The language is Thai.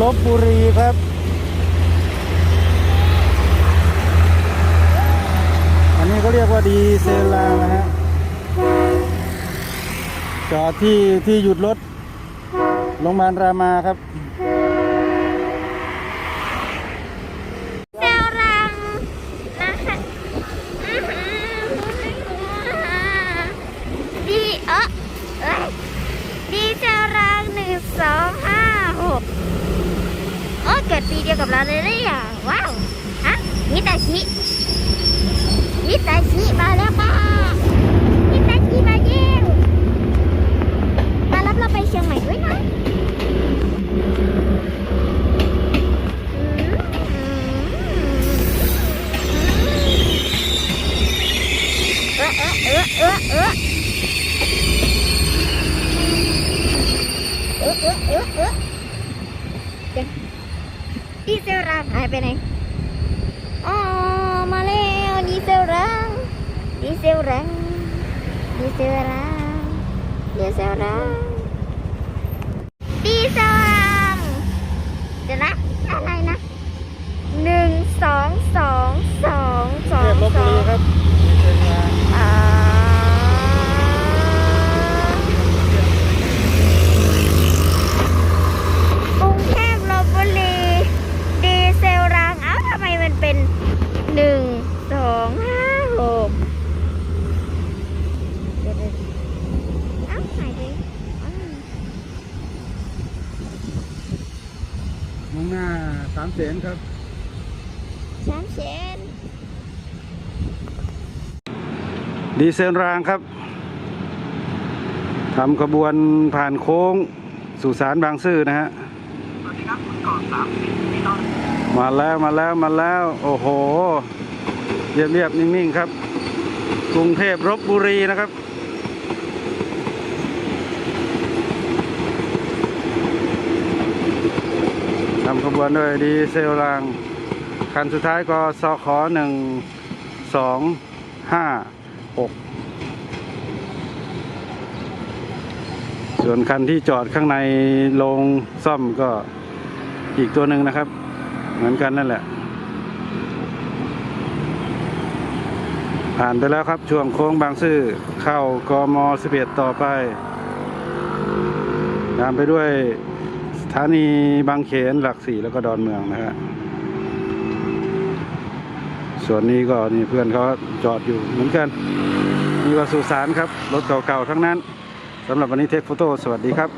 ลบบุรีครับอันนี้เขาเรียกว่าดีเซลางนะฮะจอดที่ที่หยุดรถโรงพยาบาลรามาครับเซลรังนะคะอื้อหือดีเดีเซลรังหนึ่งสองห้าหก เกิดปีเดียวกับเราเลยเลยอะว้าวฮะมิตาชิมิตาชิมาแล้วค่ะมิตาชิมาเยี่ยมมารับเราไปเชียงใหม่ด้วยนะเออเออเออเออเออเออเออเออเออเดีเซลรางหายไปไหน อ๋อ มาแล้วดีเซลรางดีเซลรางดีเซลรางดีเซลรางดีเซลรางเดี๋ยวนะ อะไรนะหนึ่งสองสองสองสองสองครับดีเซลลาง อ่ากรุงเทพลบบุรีดีเซลรางเอ้าทำไมมันเป็นหนึ่งสองห้าหกเดี๋ยวๆเอ้าหายไปอ้าว มุ่ง หน้าสามเสนครับสามเชนดีเซลรางครับทำขบวนผ่านโค้งสู่สารบางซื่อนะฮะมาแล้วมาแล้วมาแล้ว โอ้โห เรียบเรียบๆนิ่ง ๆ ครับ กรุงเทพรบบุรีนะครับ ขบวนด้วยดีเซลราง คันสุดท้ายก็สขหนึ่งสองห้าหกส่วนคันที่จอดข้างในโรงซ่อมก็อีกตัวหนึ่งนะครับ เหมือนกันนั่นแหละ ผ่านไปแล้วครับช่วงโค้งบางซื่อเข้ากม 11 ต่อไปตามไปด้วย ถานีบางเขนหลักสี่แล้วก็ดอนเมืองนะฮะส่วนนี้ก็นี่เพื่อนเขาจอดอยู่เหมือนกันนี่ก็สุสานครับ รถเก่าๆทั้งนั้นสำหรับวันนี้เทคโฟโต้สวัสดีครับ